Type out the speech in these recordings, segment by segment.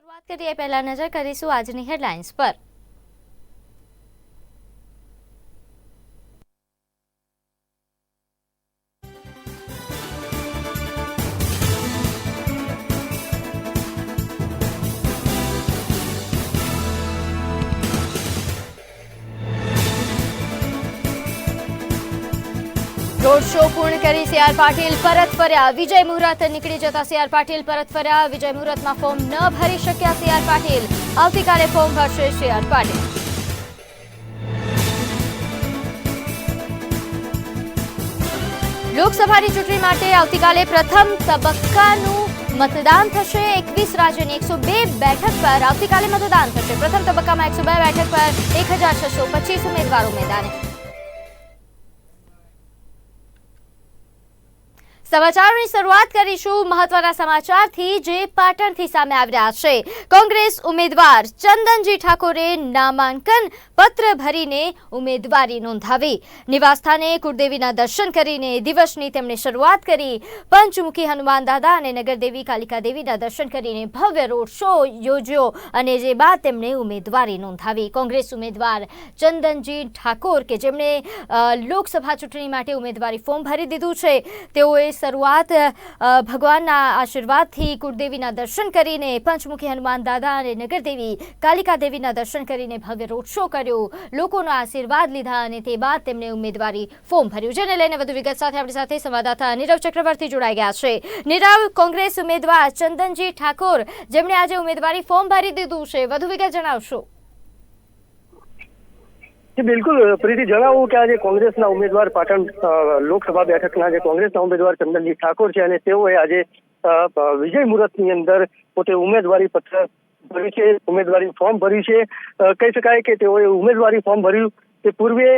શરૂઆત કરીએ પહેલા નજર કરીશું આજની હેડલાઇન્સ પર. કરી સી આર પાટીલ પરત ફર્યા. વિજય મુહૂર્ત નીકળી જતા સી આર પાટીલ પરત ફર્યા. વિજય મુહૂર્તમાં ફોર્મ ન ભરી શક્યા સી આર પાટીલ. આવતીકાલે ફોર્મ ભરશે સી આર પાટીલ. લોકસભાની ચૂંટણી માટે આવતીકાલે પ્રથમ તબક્કાનું મતદાન થશે. એકવીસ રાજ્યની એકસો બે બેઠક પર આવતીકાલે મતદાન થશે. પ્રથમ તબક્કામાં એકસો બે બેઠક પર એક હજાર છસો પચીસ ઉમેદવારો મેદાને. સમાચારોની શરૂઆત કરીશું મહત્વના સમાચારથી જે પાટણથી સામે આવી રહ્યા છે. કોંગ્રેસ ઉમેદવાર ચંદનજી ઠાકોરે નામાંકન પત્ર ભરીને ઉમેદવારી નોંધાવી. નિવાસસ્થાને કુળદેવીના દર્શન કરીને દિવસની તેમણે શરૂઆત કરી. પંચમુખી હનુમાન દાદા અને નગરદેવી કાલિકા દેવીના દર્શન કરીને ભવ્ય રોડ શો યોજ્યો અને જે બાદ તેમણે ઉમેદવારી નોંધાવી. કોંગ્રેસ ઉમેદવાર ચંદનજી ઠાકોર કે જેમણે લોકસભા ચૂંટણી માટે ઉમેદવારી ફોર્મ ભરી દીધું છે, તેઓએ શરૂઆત ભગવાનના આશીર્વાદથી કુળદેવીના દર્શન કરીને પંચમુખી હનુમાન દાદા અને નગરદેવી કાલિકા દેવીના દર્શન કરીને ભવ્ય રોડ શો કર્યો. લોકોનો આશીર્વાદ લીધા અને તે બાદ તેમણે ઉમેદવારી ફોર્મ ભર્યું, જેને લઈને વધુ વિગત સાથે આપણી સાથે સંવાદદાતા નીરવ ચક્રવર્તી જોડાઈ ગયા છે. નીરવ, કોંગ્રેસ ઉમેદવાર ચંદનજી ઠાકોર, જેમણે આજે ઉમેદવારી ફોર્મ ભરી દીધું છે. વધુ વિગત જણાવશો. બિલકુલ. પ્રીતિ, જણાવું કે આજે કોંગ્રેસના ઉમેદવાર પાટણ લોકસભા બેઠકના જે કોંગ્રેસના ઉમેદવાર ચંદનજી ઠાકોર છે અને તેઓએ આજે વિજય મુહૂર્તની અંદર પોતે ઉમેદવારી પત્ર ભર્યું છે, ઉમેદવારી ફોર્મ ભર્યું છે. કહી શકાય કે તેઓએ ઉમેદવારી ફોર્મ ભર્યું. તે પૂર્વે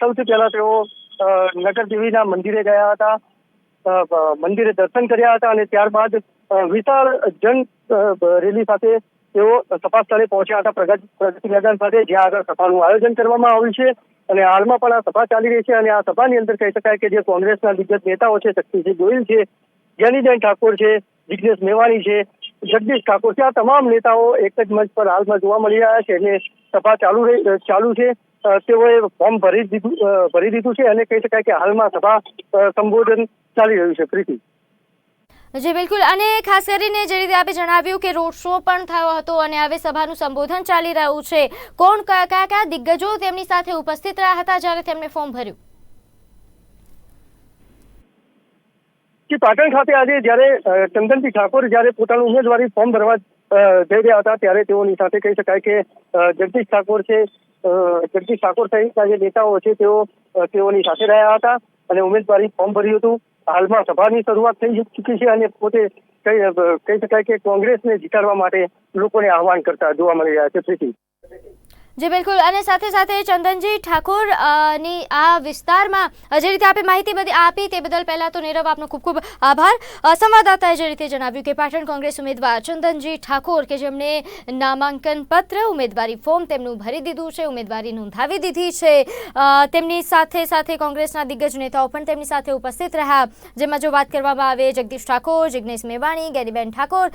સૌથી પહેલા તેઓ નગર નગરદેવીના મંદિરે ગયા હતા. મંદિરે દર્શન કર્યા હતા અને ત્યારબાદ વિશાળ જન રેલી સાથે તેઓ તપાસ સ્થળે પહોંચ્યા હતા પ્રગતિ મેદાન સાથે જ્યાં આગળ સભાનું આયોજન કરવામાં આવ્યું છે. અને હાલમાં પણ આ સભા ચાલી રહી છે અને આ સભાની અંદર કહી શકાય કે જે કોંગ્રેસના દિગ્ગજ નેતાઓ છે શક્તિસિંહ ગોહિલ છે, જ્ઞાનીબેન ઠાકોર છે, જિગ્નેશ મેવાણી છે, જગદીશ ઠાકોર છે, આ તમામ નેતાઓ એક જ મંચ પર હાલમાં જોવા મળી રહ્યા છે અને સભા ચાલુ ચાલુ છે. તેઓએ ફોર્મ ભરી દીધું ભરી દીધું છે અને કહી શકાય કે હાલમાં સભા સંબોધન ચાલી રહ્યું છે પ્રીતિ જી, બિલકુલ. અને ખાસ કરીને જે રીતે આપે જણાવ્યું કે રોડ શો પણ થયો હતો અને હવે સભાનું સંબોધન ચાલી રહ્યું છે, કોણ કયા કયા કયા દિગ્ગજો તેમની સાથે ઉપસ્થિત રહ્યા હતા જ્યારે તેમણે ફોર્મ ભર્યું? કે પાટણ ખાતે આજે જ્યારે ચંદનજી ઠાકોર જ્યારે પોતાનું ઉમેદવારી ફોર્મ ભરવા જઈ રહ્યા હતા ત્યારે તેઓની સાથે કહી શકાય કે જગદીશ ઠાકોર છે જગદીશ ઠાકોર સહિતના જે નેતાઓ છે તેઓ તેઓની સાથે રહ્યા હતા અને ઉમેદવારી ફોર્મ ભર્યું હતું. હાલમાં સભાની શરૂઆત થઈ ચૂકી છે અને પોતે કહી શકાય કે કોંગ્રેસને જીતાડવા માટે લોકોને આહવાન કરતા જોવા મળી રહ્યા છે પ્રીતિ જી બિલકુલ, અને સાથે સાથે ચંદનજી ઠાકોરની આ વિસ્તારમાં જે રીતે આપે માહિતી બધી આપી, તે બદલ પહેલાં તો નીરવ આપનો ખૂબ ખૂબ આભાર. સંવાદદાતાએ જે રીતે જણાવ્યું કે પાટણ કોંગ્રેસ ઉમેદવાર ચંદનજી ઠાકોર, કે જેમણે નામાંકન પત્ર, ઉમેદવારી ફોર્મ તેમનું ભરી દીધું છે, ઉમેદવારી નોંધાવી દીધી છે. તેમની સાથે સાથે કોંગ્રેસના દિગ્ગજ નેતાઓ પણ તેમની સાથે ઉપસ્થિત રહ્યા. જેમાં જો વાત કરવામાં આવે, જગદીશ ઠાકોર જિજ્ઞેશ મેવાણી, ગેરીબેન ઠાકોર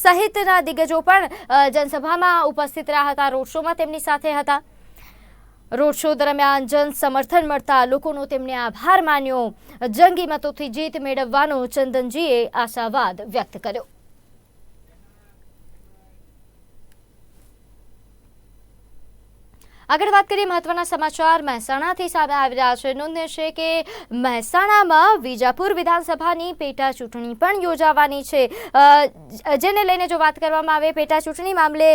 સહિતના દિગ્ગજો પણ જનસભામાં ઉપસ્થિત રહ્યા હતા. રોડ શોમાં તેમની સાથે હતા. રોડ શો દરમિયાન જન સમર્થન મળતા લોકોનો તેમણે આભાર માન્યો. જંગી મતોથી જીત મેળવવાનો ચંદનજીએ આશાવાદ વ્યક્ત કર્યો. આગળ વાત કરીએ મહત્વના સમાચાર. મહેસાણાથી સામે આવી રહ્યા છે. નોંધ્ય છે કે મહેસાણામાં વિજાપુર વિધાનસભાની પેટા ચૂંટણી પણ યોજાવાની છે. જેને લઈને જો વાત કરવામાં આવે પેટા ચૂંટણી મામલે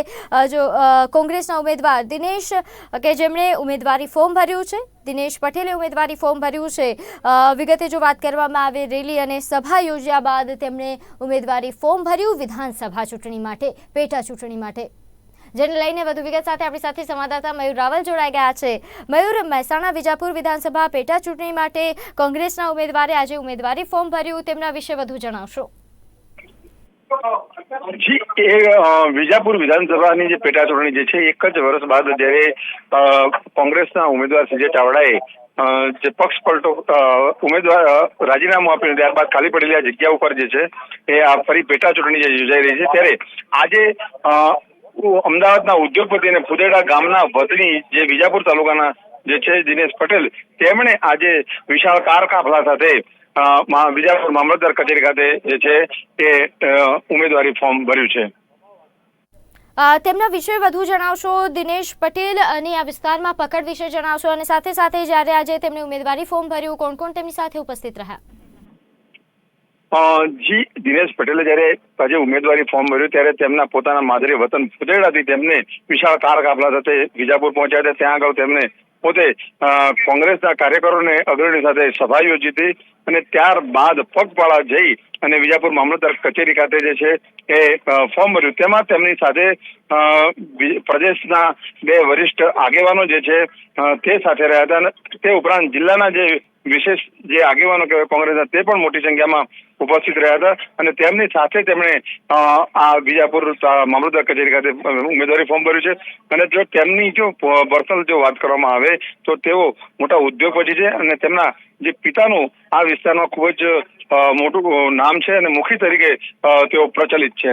જો કોંગ્રેસના ઉમેદવાર દિનેશ, કે જેમણે ઉમેદવારી ફોર્મ ભર્યું છે, દિનેશ પટેલે ઉમેદવારી ફોર્મ ભર્યું છે. વિગતે જો વાત કરવામાં આવે, રેલી અને સભા યોજ્યા બાદ તેમણે ઉમેદવારી ફોર્મ ભર્યું વિધાનસભા ચૂંટણી માટે પેટા ચૂંટણી માટે. જેને લઈને વધુ વિગત સાથે આપણી સાથે સંવાદદાતા મયુર રાવલ જોડાઈ ગયા છે. મયુર, મહેસાણા વિજાપુર વિધાનસભા પેટા ચૂંટણી માટે કોંગ્રેસના ઉમેદવારે આજે ઉમેદવારી ફોર્મ ભર્યું. તેમના વિશે વધુ જણાવશો. વિજાપુર વિધાનસભાની જે પેટા ચૂંટણી જે છે, એક જ વર્ષ બાદ જ્યારે કોંગ્રેસના ઉમેદવાર સંજય ચાવડાએ જે પક્ષ પલટો ઉમેદવાર રાજીનામું આપ્યું ત્યારબાદ ખાલી પડેલી આ જગ્યા ઉપર જે છે, એ આ ફરી પેટા ચૂંટણી જે યોજાઈ રહી છે. ત્યારે આજે અમદાવાદના ઉદ્યોગપતિ અને ફુદેડા ગામના વતની જે વિજાપુર તાલુકાના જે છે દિનેશ પટેલ, તેમણે આજે વિશાળ કાર કાફલા સાથે વિજાપુર મામલતદાર કચેરી ખાતે જે છે એ ઉમેદવારી ફોર્મ ભર્યું છે. તેમના વિશે વધુ જણાવશો, દિનેશ પટેલ, અને આ વિસ્તારમાં પકડ વિશે જણાવશો, અને સાથે સાથે જ્યારે આજે તેમણે ઉમેદવારી ફોર્મ ભર્યું, કોણ કોણ તેમની સાથે ઉપસ્થિત રહ્યા? જી, દિનેશ પટેલે જ્યારે આજે ઉમેદવારી ફોર્મ ભર્યું ત્યારે તેમના પોતાના માદરે વતન ફુદેડાથી તેમને વિશાળ કાર કાફલા સાથે વિજાપુર પહોંચ્યા હતા. ત્યાં આગળ તેમને પોતે કોંગ્રેસના કાર્યકરોને અગ્રણી સાથે સભા યોજી હતી અને ત્યારબાદ પગપાળા જઈ અને વિજાપુર મામલતદાર કચેરી ખાતે જે છે એ ફોર્મ ભર્યું. તેમાં તેમની સાથે પ્રદેશના બે વરિષ્ઠ આગેવાનો જે છે તે સાથે રહ્યા હતા અને તે ઉપરાંત જિલ્લાના જે વિશેષ જે આગેવાનો કહેવાય કોંગ્રેસના, તે પણ મોટી સંખ્યામાં ઉપસ્થિત રહ્યા હતા અને તેમની સાથે તેમણે આ વિજાપુર મામલતદાર કચેરી ખાતે ઉમેદવારી ફોર્મ ભર્યું છે. અને જો તેમની જો પર્સનલ જો વાત કરવામાં આવે, તો તેઓ મોટા ઉદ્યોગપતિ છે અને તેમના જે પિતાનું આ વિસ્તારમાં ખૂબ જ મોટું નામ છે અને મુખી તરીકે તેઓ પ્રચલિત છે.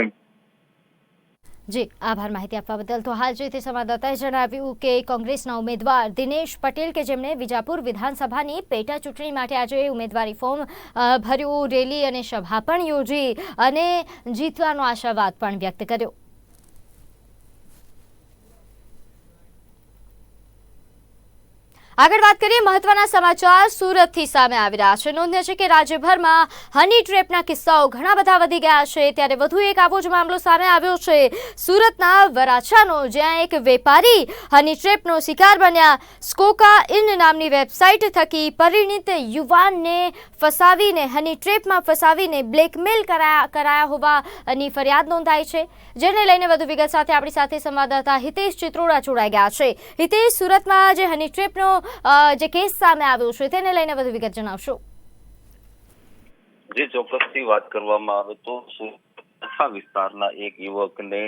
જી, આભાર માહિતી આપવા બદલ. તો હાલ જે તે સંવાદદાતાએ જણાવ્યું કે કોંગ્રેસના ઉમેદવાર દિનેશ પટેલ કે જેમણે વિજાપુર વિધાનસભાની પેટા ચૂંટણી માટે આજે ઉમેદવારી ફોર્મ ભર્યું, રેલી અને સભા પણ યોજી અને જીતવાનો આશાવાદ પણ વ્યક્ત કર્યો. આગળ વાત કરીએ મહત્વના સમાચાર સુરતથી સામે આવી રહ્યા છે. નોંધ્ય છે કે રાજ્યભરમાં હની ટ્રેપના કિસ્સાઓ ઘણા બધા વધી ગયા છે. ત્યારે વધુ એક આવો જ મામલો સામે આવ્યો છે. સુરતના વરાછાનો, જ્યાં એક વેપારી હની ટ્રેપનો શિકાર બન્યા. સ્કોકા ઇન નામની વેબસાઇટ થકી પરિણીત યુવાનને ફસાવીને, હની ટ્રેપમાં ફસાવીને બ્લેકમેલ કરાયા કરાયા હોવાની ફરિયાદ નોંધાઈ છે. જેને લઈને વધુ વિગત સાથે આપણી સાથે સંવાદદાતા હિતેશ ચિત્રોડા જોડાઈ ગયા છે. હિતેશ, સુરતમાં જે હની ટ્રેપનો જે કેસ સામે આવ્યો છે તેને લઈને વધુ વિગત જણાવશો. જે ચોક્કસથી વાત કરવામાં આવે તો વિસ્તારના એક યુવકને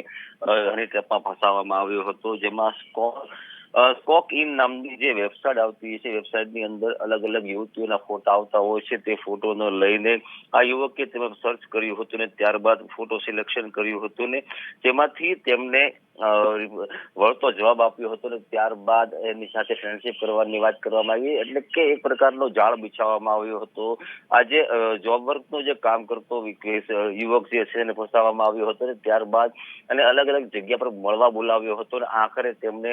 હની ફસાવવામાં આવ્યો હતો જેમાં સ્કોક અ, સ્કોક ઇન નામની જે વેબસાઇટ આવતી છે, વેબસાઇટની અંદર અલગ અલગ યુવતીઓના ફોટા આવતા હોય છે, તે ફોટોને લઈને આ યુવકે તેમાં સર્ચ કર્યું હતું ને ત્યારબાદ ફોટો સિલેક્શન કર્યું હતું ને તેમાંથી તેમને વળતો જવાબ આપ્યો હતો ને ત્યારબાદ એની સાથે ફ્રેન્ડશિપ કરવાની વાત કરવામાં આવી. એટલે કે એક પ્રકારનો જાળ બિછાવવામાં આવ્યો હતો. આજે જોબ વર્કનું જે કામ કરતો યુવક જે છે એને ફસાવવામાં આવ્યો હતો ને ત્યારબાદ અને અલગ અલગ જગ્યા પર મળવા બોલાવ્યો હતો ને આખરે તેમને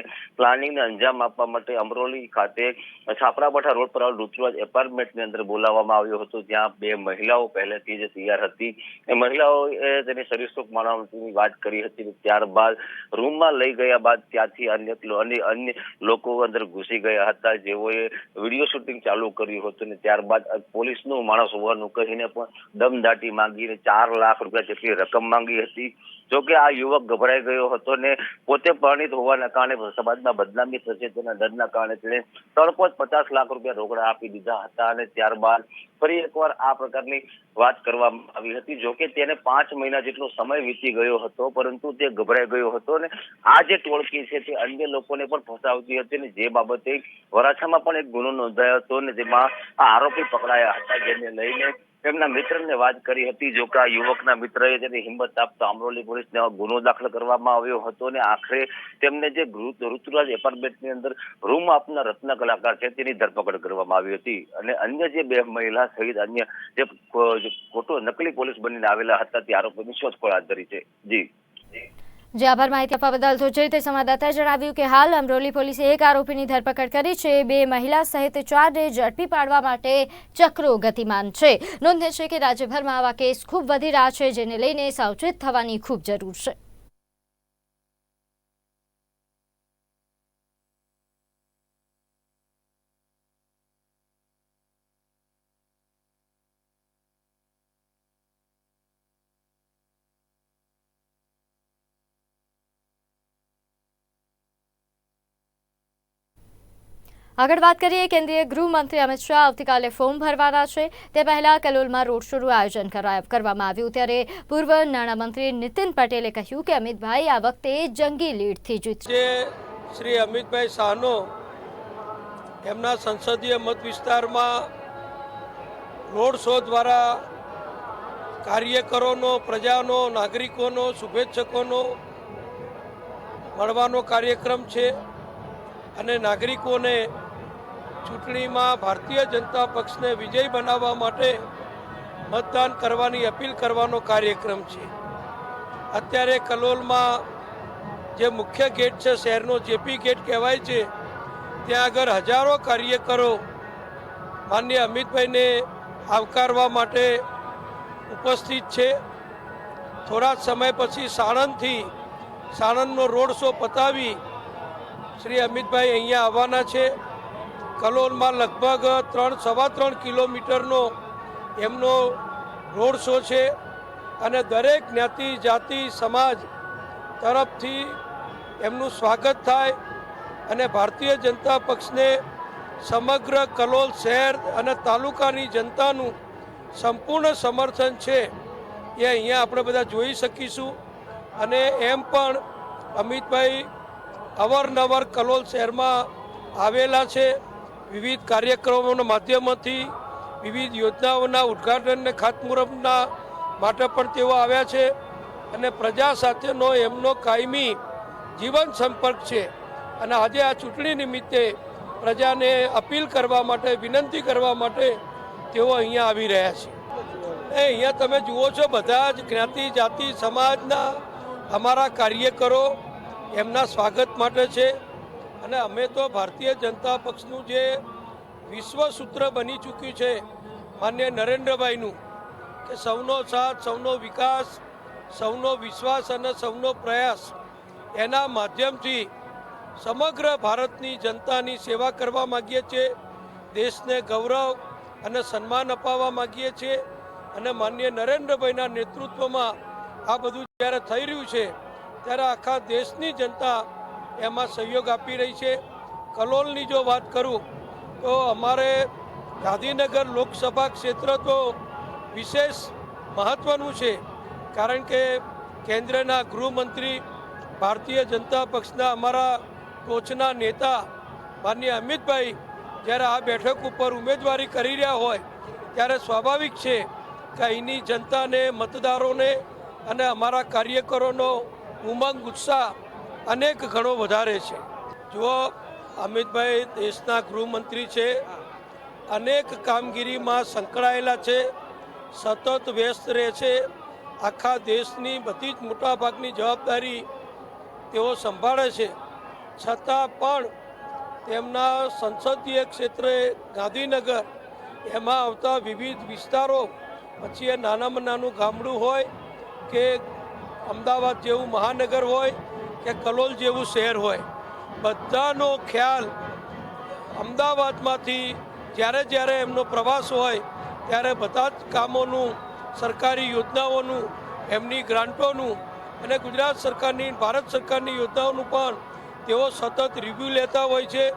પ્લાનિંગને અંજામ આપવા માટે અમરોલી ખાતે છાપરાપઠા રોડ પર ઋતુરાજ એપાર્ટમેન્ટની અંદર બોલાવવામાં આવ્યો હતો. જ્યાં બે મહિલાઓ પહેલેથી જ તૈયાર હતી. એ મહિલાઓએ તેની સરિસુખ માણવાની વાત કરી હતી ત્યારબાદ રૂમમાં લઈ ગયા બાદ ત્યાંથી અન્ય અન્ય લોકો અંદર ઘૂસી ગયા હતા. જેઓએ વીડિયો શૂટિંગ ચાલુ કર્યું હતું અને ત્યારબાદ પોલીસનું માણસ હોવાનું કહીને પણ દમદાટી માંગીને ચાર લાખ રૂપિયા જેટલી રકમ માંગી હતી. જોકે આ યુવક ગભરાઈ ગયો હતો ને પોતે પરણિત હોવાના કારણે સમાજમાં બદનામી થશે તેના ડરના કારણે તેણે ત્રણ પોઈન્ટ પચાસ લાખ રૂપિયા રોકડા આપી દીધા હતા અને ત્યારબાદ ફરી એકવાર આ પ્રકારની વાત કરવામાં આવી હતી. જોકે તેને પાંચ મહિના જેટલો સમય વીતી ગયો હતો, પરંતુ તે ગભરાઈ ગયો હતો ને આ જે ટોળકી છે તે અન્ય લોકોને પણ ફસાવતી હતી અને જે બાબતે વરાછામાં પણ એક ગુનો નોંધાયો હતો ને જેમાં આ આરોપી પકડાયા હતા, જેને લઈને તેમના મિત્રને વાત કરી હતી, જો કે આ યુવકના મિત્રએ તેની હિંમત આપતા અમરોલી પોલીસને ગુનો દાખલ કરવામાં આવ્યો હતો અને આખરે તેમને જે ઋતુરાજ એપાર્ટમેન્ટની અંદર રૂમ આપનાર રત્ન કલાકાર છે, તેની ધરપકડ કરવામાં આવી હતી. અને અન્ય જે બે મહિલા સહિત અન્ય જે ખોટો નકલી પોલીસ બનીને આવેલા હતા, તે આરોપીની શોધખોળ હાથ ધરી છે. જી. જે આભાર માહિતી આપવા બદલ તો જે તે સંવાદદાતાએ જણાવ્યું કે હાલ અમરોલી પોલીસે એક આરોપીની ધરપકડ કરી છે. બે મહિલા સહિત ચારને ઝડપી પાડવા માટે ચક્રો ગતિમાન છે. નોંધે છે કે રાજ્યભરમાં આવા કેસ ખૂબ વધી રહ્યા છે, જેને લઈને સાવચેત થવાની ખૂબ જરૂર છે. આગળ વાત કરીએ, કેન્દ્રીય ગૃહમંત્રી અમિત શાહ આવતીકાલે ફોર્મ ભરવાના છે. તે પહેલાં કલોલમાં રોડ શોનું આયોજન કરા- કરવામાં આવ્યું. ત્યારે પૂર્વ નાણામંત્રી નીતિન પટેલે કહ્યું કે, અમિતભાઈ, આ વખતે જંગી લીડથી જીતશે શ્રી અમિતભાઈ શાહનો એમના સંસદીય મત વિસ્તારમાં રોડ શો દ્વારા કાર્યકરોનો, પ્રજાનો, નાગરિકોનો, શુભેચ્છકોનો મળવાનો કાર્યક્રમ છે. અને નાગરિકોને ચૂંટણીમાં ભારતીય જનતા પક્ષને વિજય બનાવવા માટે મતદાન કરવાની અપીલ કરવાનો કાર્યક્રમ છે. અત્યારે કલોલમાં જે મુખ્ય ગેટ છે, શહેરનો જેપી ગેટ કહેવાય છે, ત્યાં આગળ હજારો કાર્યકરો માન્ય અમિતભાઈને આવકારવા માટે ઉપસ્થિત છે. થોડા સમય પછી સાણંદથી સાણંદનો રોડ શો પતાવી શ્રી અમિતભાઈ અહીંયા આવવાના છે. કલોલમાં લગભગ ત્રણ, સવા ત્રણ કિલોમીટરનો એમનો રોડ શો છે અને દરેક જ્ઞાતિ, જાતિ, સમાજ તરફથી એમનું સ્વાગત થાય અને ભારતીય જનતા પક્ષને સમગ્ર કલોલ શહેર અને તાલુકાની જનતાનું સંપૂર્ણ સમર્થન છે એ અહીંયા આપણે બધા જોઈ શકીશું. અને એમ પણ અમિતભાઈ અવારનવાર કલોલ શહેરમાં આવેલા છે. વિવિધ કાર્યક્રમોના માધ્યમથી વિવિધ યોજનાઓના ઉદ્ઘાટન અને ખાતમુહૂર્તના માટે પણ તેઓ આવ્યા છે અને પ્રજા સાથેનો એમનો કાયમી જીવન સંપર્ક છે. અને આજે આ ચૂંટણી નિમિત્તે પ્રજાને અપીલ કરવા માટે, વિનંતી કરવા માટે તેઓ અહીંયા આવી રહ્યા છે. એ અહીંયા તમે જુઓ છો બધા જ જ્ઞાતિ, જાતિ, સમાજના અમારા કાર્યકરો એમના સ્વાગત માટે છે. અને અમે તો ભારતીય જનતા પક્ષનું જે વિશ્વ સૂત્ર બની ચૂક્યું છે, માન્ય નરેન્દ્રભાઈનું, કે સૌનો સાથ, સૌનો વિકાસ, સૌનો વિશ્વાસ અને સૌનો પ્રયાસ, એના માધ્યમથી સમગ્ર ભારતની જનતાની સેવા કરવા માગીએ છીએ, દેશને ગૌરવ અને સન્માન અપાવવા માગીએ છીએ અને માન્ય નરેન્દ્રભાઈના નેતૃત્વમાં આ બધું જ્યારે થઈ રહ્યું છે, ત્યારે આખા દેશની જનતા એમાં સહયોગ આપી રહી છે. કલોલની જો વાત કરું, તો અમારે ગાંધીનગર લોકસભા ક્ષેત્ર તો વિશેષ મહત્વનું છે. કારણ કે કેન્દ્રના ગૃહમંત્રી ભારતીય જનતા પક્ષના અમારા ટોચના નેતા માન્ય અમિતભાઈ જ્યારે આ બેઠક ઉપર ઉમેદવારી કરી રહ્યા હોય, ત્યારે સ્વાભાવિક છે કે અહીંની જનતાને, મતદારોને અને અમારા કાર્યકરોનો ઉમંગ, ઉત્સાહ અનેક ગણો વધારે છે. જુઓ, અમિતભાઈ દેશના ગૃહમંત્રી છે. અનેક કામગીરીમાં સંકળાયેલા છે. સતત વ્યસ્ત રહે છે. આખા દેશની બધી જ મોટાભાગની જવાબદારી તેઓ સંભાળે છે. છતાં પણ તેમના સંસદીય ક્ષેત્રે ગાંધીનગર, એમાં આવતા વિવિધ વિસ્તારો, પછી એ નાનામાં નાનું ગામડું હોય કે અમદાવાદ જેવું મહાનગર હોય કે કલોલ જેવું શહેર હોય. બધાનો ખ્યાલ અમદાવાદમાંથી જ્યારે જ્યારે એમનો પ્રવાસ હોય, ત્યારે બધા જ કામોનું, સરકારી યોજનાઓનું, એમની ગ્રાન્ટોનું અને ગુજરાત સરકારની, ભારત સરકારની યોજનાઓનું પણ તેઓ સતત રિવ્યૂ લેતા હોય છે.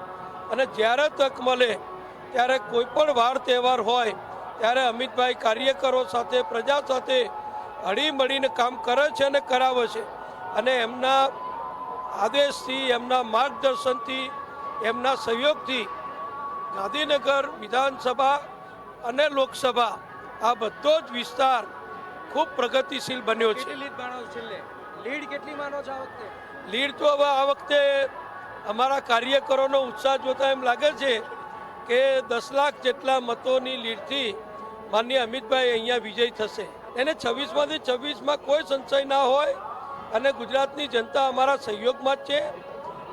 અને જ્યારે તક મળે, ત્યારે કોઈ પણ વાર તહેવાર હોય, ત્યારે અમિતભાઈ કાર્યકરો સાથે, પ્રજા સાથે હળી મળીને કામ કરે છે અને કરાવે છે. અને એમના આદેશથી એમના માર્ગદર્શનથી એમના સહયોગથી ગાંધીનગર વિધાનસભા અને લોકસભા આ બધો જ વિસ્તાર ખૂબ પ્રગતિશીલ બન્યો છે. લીડ કેટલી માનો છો આ વખતે? લીડ તો હવે આ વખતે અમારા કાર્યકરોનો ઉત્સાહ જોતા એમ લાગે છે કે દસ લાખ જેટલા મતોની લીડથી માન્ય અમિતભાઈ અહીંયા વિજય થશે. એને છવ્વીસમાંથી છવ્વીસમાં કોઈ સંશય ના હોય. અને ગુજરાતની જનતા અમારા સહયોગમાં જ છે.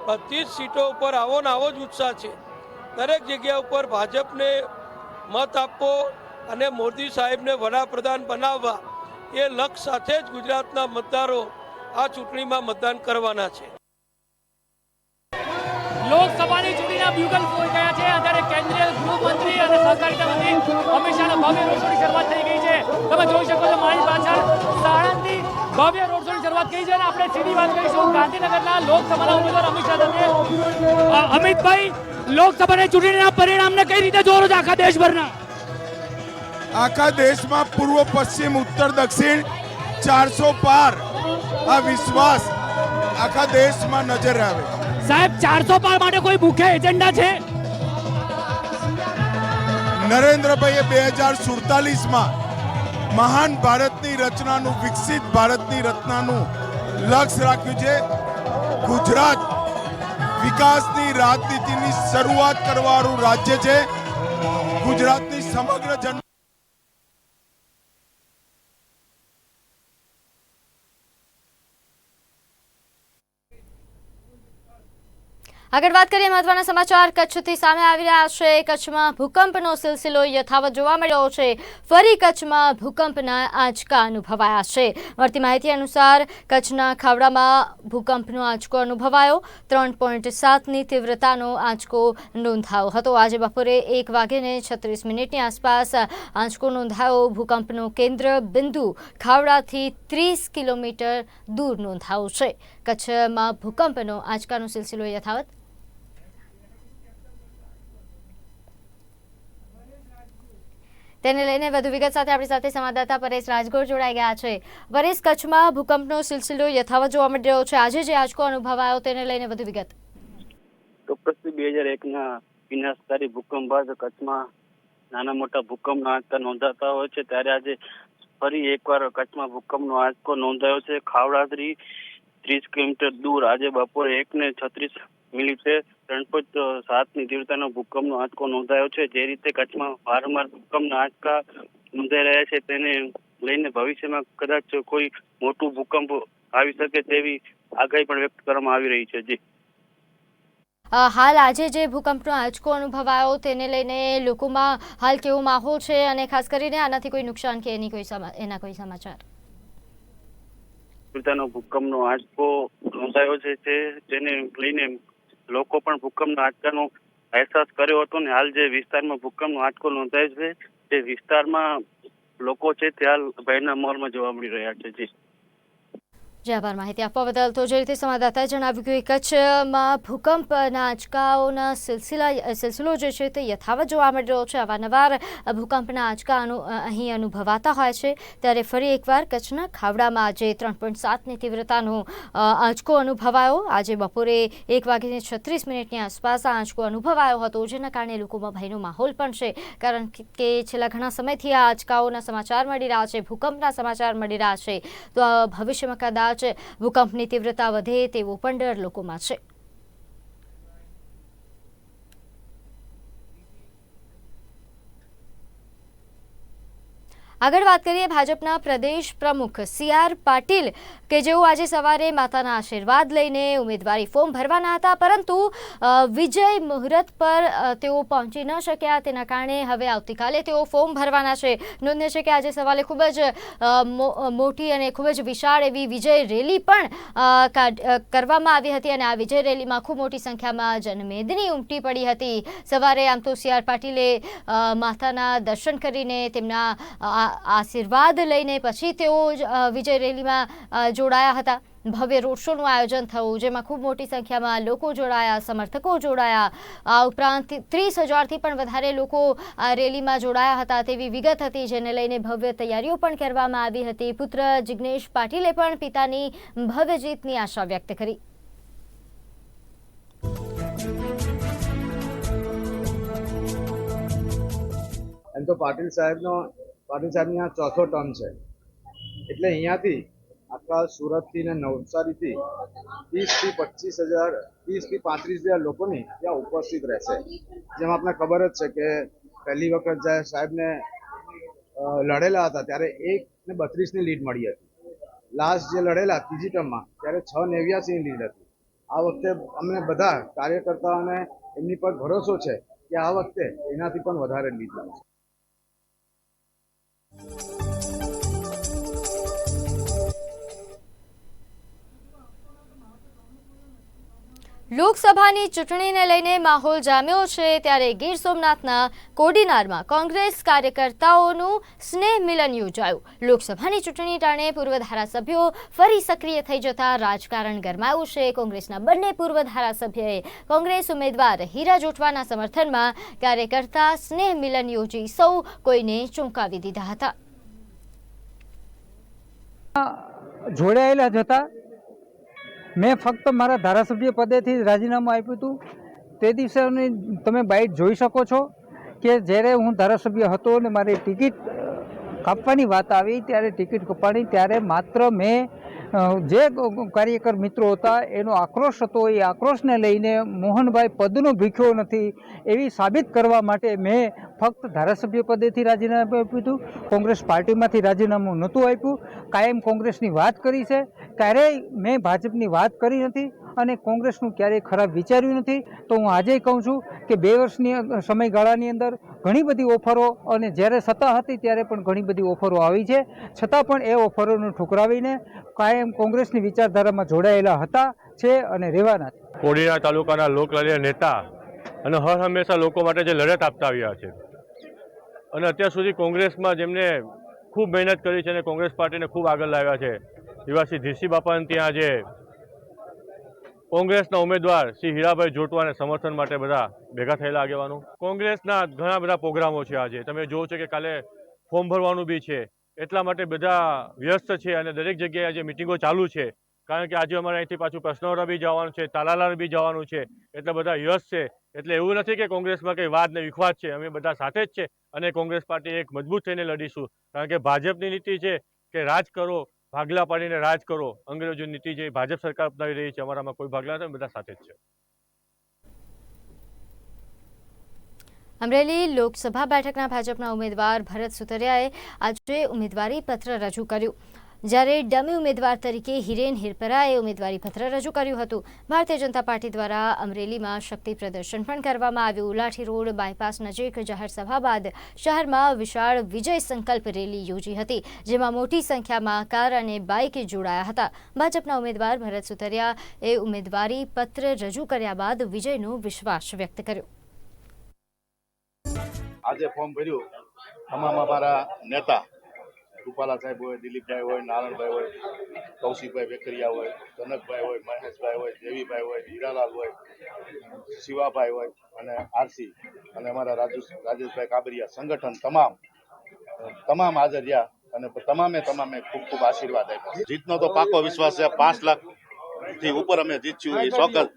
બધી સીટો ઉપર આવો ને આવો જ ઉત્સાહ છે. દરેક જગ્યા ઉપર ભાજપને મત આપવો અને મોદી સાહેબને વડાપ્રધાન બનાવવા. એ લક્ષ્ય સાથે જ ગુજરાતના મતદારો આ ચૂંટણીમાં મતદાન કરવાના છે. લોકસભાની ચૂંટણીના બ્યુગલ ફોઈ ગયા છે. અત્યારે કેન્દ્રીય ગૃહમંત્રી અને સહકારિતા મંત્રી અમિત શાહના ભવ્ય રોડ શોની શરૂઆત થઈ ગઈ છે. તમે જોઈ શકો છો મારી પાછળ સાણંદથી ભવ્ય રોડ શોની શરૂઆત છે અને આપણે સીધી વાત કરીશું. ગાંધીનગરના લોકસભાના ઉમેદવાર અમિત શાહ અમિતભાઈ લોકસભાની ચૂંટણીના પરિણામને કઈ રીતે જોવો છો આખા દેશભરના? આખા દેશમાં પૂર્વ પશ્ચિમ ઉત્તર દક્ષિણ ચારસો પાર આ વિશ્વાસ આખા દેશમાં નજર આવે. સાહેબ ચારસો પાર માટે કોઈ મુખ્ય એજન્ડા છે? નરેન્દ્રભાઈએ બે હજાર સુડતાલીસમાં મહાન ભારતની રચનાનું, વિકસિત ભારતની રચનાનું લક્ષ્ય રાખ્યું છે. ગુજરાત વિકાસની રાજનીતિની શરૂઆત કરવાનું રાજ્ય છે. ગુજરાતની સમગ્ર જન આગળ વાત કરીએ મહત્વના સમાચાર. કચ્છથી સામે આવી રહ્યા છે કચ્છમાં ભૂકંપનો સિલસિલો યથાવત જોવા મળ્યો છે. ફરી કચ્છમાં ભૂકંપના આંચકા અનુભવાયા છે. મળતી માહિતી અનુસાર કચ્છના ખાવડામાં ભૂકંપનો આંચકો અનુભવાયો. ત્રણ પોઈન્ટ સાતની તીવ્રતાનો આંચકો નોંધાયો હતો. આજે બપોરે એક વાગ્યે છત્રીસ મિનિટની આસપાસ આંચકો નોંધાયો. ભૂકંપનું કેન્દ્ર બિંદુ ખાવડાથી ત્રીસ કિલોમીટર દૂર નોંધાયું છે. કચ્છમાં ભૂકંપનો આંચકાનો સિલસિલો યથાવત? તેને લઈને વધુ વિગત સાથે આપણી સાથે સંવાદદાતા પરેશ રાજગોર જોડાઈ ગયા છે. પરેશ, કચ્છમાં ભૂકંપનો સિલસિલો યથાવત જોવા મળી રહ્યો છે. આજે જે આંચકો અનુભવાયો તેને લઈને વધુ વિગત. ચોક્કસથી બે હજાર એકના વિનાશકારી ભૂકંપ બાદ કચ્છમાં નાના મોટા ભૂકંપના આંચકા નોંધાતા હોય છે. ત્યારે આજે ફરી એકવાર કચ્છમાં ભૂકંપનો આંચકો નોંધાયો છે. ખાવડાથી ત્રીસ કિલોમીટર દૂર. આજે બપોરે એક ને છત્રીસ મિનિટે ત્રણ પોઈન્ટ સાતની તીવ્રતાનો ભૂકંપનો આંચકો નોંધાયો છે. જે રીતે કચ્છમાં વારંવાર ભૂકંપના આંચકા નોંધાઈ રહ્યા છે, તેને લઈને ભવિષ્યમાં કદાચ કોઈ મોટું ભૂકંપ આવી શકે તેવી આગાહી પણ વ્યક્ત કરવામાં આવી રહી છે. જી. હાલ આજે જે ભૂકંપનો આંચકો અનુભવાયો તેને લઈને લોકોમાં હાલ કેવો માહોલ છે અને ખાસ કરીને આનાથી કોઈ નુકસાન કે એની કોઈ એના કોઈ સમાચાર? તીવ્રતાનો ભૂકંપનો આંચકો નોંધાયો છે તેને લઈને લોકો પણ ભૂકંપના આંચકાનો અહેસાસ કર્યો હતો ને હાલ જે વિસ્તારમાં ભૂકંપનો આંચકો નોંધાયો છે તે વિસ્તારમાં લોકો છે તે હાલ ભયના માહોલમાં જોવા મળી રહ્યા છે. જે. આભાર, માહિતી આપવા બદલ તો જે રીતે સંવાદદાતાએ જણાવ્યું કે કચ્છમાં ભૂકંપના આંચકાઓના સિલસિલા સિલસિલો જે છે તે યથાવત જોવા મળી રહ્યો છે. અવારનવાર ભૂકંપના આંચકા અહીં અનુભવાતા હોય છે. ત્યારે ફરી એકવાર કચ્છના ખાવડામાં આજે ત્રણ પોઈન્ટ સાતની તીવ્રતાનો આંચકો અનુભવાયો. આજે બપોરે એક વાગીને છત્રીસ મિનિટની આસપાસ આ આંચકો અનુભવાયો હતો, જેના કારણે લોકોમાં ભયનો માહોલ પણ છે. કારણ કે છેલ્લા ઘણા સમયથી આ આંચકાઓના સમાચાર મળી રહ્યા છે, ભૂકંપના સમાચાર મળી રહ્યા છે. તો ભવિષ્યમાં કદાચ ભૂકંપની તીવ્રતા વધે તેવો પણ ડર લોકોમાં છે. આગળ વાત કરીએ ભાજપના પ્રદેશ પ્રમુખ સી આર પાટીલ, કે જેઓ આજે સવારે માતાના આશીર્વાદ લઈને ઉમેદવારી ફોર્મ ભરવાના હતા, પરંતુ વિજય મુહૂર્ત પર તેઓ પહોંચી ન શક્યા. તેના કારણે હવે આવતીકાલે તેઓ ફોર્મ ભરવાના છે. નોંધ્ય છે કે આજે સવારે ખૂબ જ મોટી અને ખૂબ જ વિશાળ એવી વિજય રેલી પણ કરવામાં આવી હતી અને આ વિજય રેલીમાં ખૂબ મોટી સંખ્યામાં જનમેદની ઉમટી પડી હતી. સવારે આમ તો સી આર પાટીલે માતાના દર્શન કરીને તેમના આશીર્વાદ લઈને પછી તેઓ વિજય રેલીમાં જોડાયા હતા. ભવ્ય રોડ શોનું આયોજન થયું, જેમાં ખૂબ મોટી સંખ્યામાં લોકો જોડાયા, સમર્થકો જોડાયા. આ ઉપરાંત ત્રીસ હજારથી પણ વધારે લોકો આ રેલીમાં જોડાયા હતા તેવી વિગત હતી, જેને લઈને ભવ્ય તૈયારીઓ પણ કરવામાં આવી હતી. પુત્ર જિગ્નેશ પાટીલે પણ પિતાની ભવ્ય જીતની આશા વ્યક્ત કરી. એમ તો પાટીલ સાહેબનો પાટીલ સાહેબની આ ચોથો ટર્મ છે. એટલે અહીંયાથી આખા સુરતથી ને નવસારીથી ત્રીસથી પચીસ હજાર, ત્રીસથી પાંત્રીસ હજાર લોકોની ત્યાં ઉપસ્થિત રહેશે. જેમ આપણે ખબર જ છે કે પહેલી વખત જ્યારે સાહેબને લડેલા હતા ત્યારે એક ને બત્રીસની લીડ મળી હતી. લાસ્ટ જે લડેલા, ત્રીજી ટર્મમાં, ત્યારે છ નેવ્યાસીની લીડ હતી. આ વખતે અમને બધા કાર્યકર્તાઓને એમની પર ભરોસો છે કે આ વખતે એનાથી પણ વધારે લીડ Thank you. લોકસભાની ચૂંટણીને લઈને માહોલ જામ્યો છે ત્યારે ગીર સોમનાથના કોડીનારમાં કોંગ્રેસ કાર્યકર્તાઓનું સ્નેહ મિલન યોજાયું. લોકસભાની ચૂંટણી ટાણે પૂર્વ ધારાસભ્યો ફરી સક્રિય થઈ જતા રાજકારણ ગરમાયું છે. કોંગ્રેસના બંને પૂર્વ ધારાસભ્યએ કોંગ્રેસ ઉમેદવાર હીરા જોટવાના સમર્થનમાં કાર્યકર્તા સ્નેહ મિલન યોજી સૌ કોઈને ચોંકાવી દીધા હતા. જોડાયેલા હતા. મેં ફક્ત મારા ધારાસભ્ય પદેથી રાજીનામું આપ્યું હતું. તે દિવસેની તમે બાઇટ જોઈ શકો છો કે જ્યારે હું ધારાસભ્ય હતો અને મારી ટિકિટ કાપવાની વાત આવી, ત્યારે ટિકિટ કપાણી ત્યારે માત્ર મેં જે કાર્યકર મિત્રો હતા, એનો આક્રોશ હતો. એ આક્રોશને લઈને મોહનભાઈ પદનો ભીખ્યો નથી એવી સાબિત કરવા માટે મેં ફક્ત ધારાસભ્ય પદેથી રાજીનામું આપ્યું હતું. કોંગ્રેસ પાર્ટીમાંથી રાજીનામું નહોતું આપ્યું. કાયમ કોંગ્રેસની વાત કરી છે. ક્યારેય મેં ભાજપની વાત કરી નથી. અને કોંગ્રેસનું ક્યારેય ખરાબ વિચાર્યું નથી, તો હું આજે કહું છું કે બે વર્ષની સમયગાળાની અંદર ઘણી બધી ઓફરો અને જ્યારે સત્તા હતી ત્યારે પણ ઘણી બધી ઓફરો આવી છે. છતાં પણ એ ઓફરોને ઠુકરાવીને કાયમ કોંગ્રેસની વિચારધારામાં જોડાયેલા હતા છે અને રહેવાના છે. કોડીના તાલુકાના લોકલાડીય નેતા અને હર હંમેશા લોકો માટે જે લડત આપતા આવ્યા છે. અને અત્યાર સુધી કોંગ્રેસમાં જેમને ખૂબ મહેનત કરી છે અને કોંગ્રેસ પાર્ટીને ખૂબ આગળ લાવ્યા છે, એવા શ્રી ધીરસી બાપાને ત્યાં આજે કોંગ્રેસના ઉમેદવાર શ્રી હીરાભાઈ જોટવાને સમર્થન માટે બધા ભેગા થયેલા આગેવાનો. કોંગ્રેસના ઘણા બધા પ્રોગ્રામો છે આજે. તમે જોવો છો કે કાલે ફોર્મ ભરવાનું બી છે. એટલા માટે બધા વ્યસ્ત છે અને દરેક જગ્યાએ આજે મિટિંગો ચાલુ છે. કારણ કે આજે અમારે અહીંથી પાછું પ્રશ્નોરા બી જવાનું છે તાલાલાર બી જવાનું છે. એટલે બધા વ્યસ્ત છે. એટલે એવું નથી કે કોંગ્રેસમાં કંઈ વાદ ને વિખવાદ છે. અમે બધા સાથે જ છે અને કોંગ્રેસ પાર્ટી એક મજબૂત થઈને લડીશું. કારણ કે ભાજપની નીતિ છે કે રાજ કરો ભાગલા પાડીને રાજ કરો. અંગ્રેજો નીતિ જે ભાજપ સરકાર અપનાવી રહી છે, અમારામાં કોઈ ભાગલા નથી બધા સાથે જ છે. અમરેલી લોકસભા બેઠકના ભાજપના ઉમેદવાર ભરત સુતરિયાએ આજે ઉમેદવારી પત્ર રજૂ કર્યું. જ્યારે ડમી ઉમેદવાર તરીકે હિરેન હિરપરાએ ઉમેદવારી પત્ર રજૂ કર્યું હતું. ભારતીય જનતા પાર્ટી દ્વારા અમરેલીમાં શક્તિ પ્રદર્શન પણ કરવામાં આવ્યું. લાઠી રોડ બાયપાસ નજીક જાહેરસભા બાદ શહેરમાં વિશાળ વિજય સંકલ્પ રેલી યોજી હતી, જેમાં મોટી સંખ્યામાં કાર અને બાઇક જોડાયા હતા. ભાજપના ઉમેદવાર ભરત સુતરિયા એ ઉમેદવારી પત્ર રજૂ કર્યા બાદ વિજયનો વિશ્વાસ વ્યક્ત કર્યો. આજે ફોર્મ ભર્યું. તમામ અમારા નેતા રૂપાલા સાહેબ હોય દિલીપભાઈ હોય નારાયણભાઈ હોય કૌશિકભાઈ વેકરિયા હોય કનકભાઈ હોય મહેશભાઈ હોય દેવીભાઈ હોય હીરાલાલ હોય શિવાભાઈ હોય અને આરસી અને અમારા રાજુ રાજેશભાઈ કાબરિયા. સંગઠન તમામ તમામ હાજર રહ્યા અને તમામે તમામે ખૂબ ખૂબ આશીર્વાદ આપ્યા. જીતનો તો પાકો વિશ્વાસ છે. પાંચ લાખથી ઉપર અમે જીતશું એ ચોક્કસ.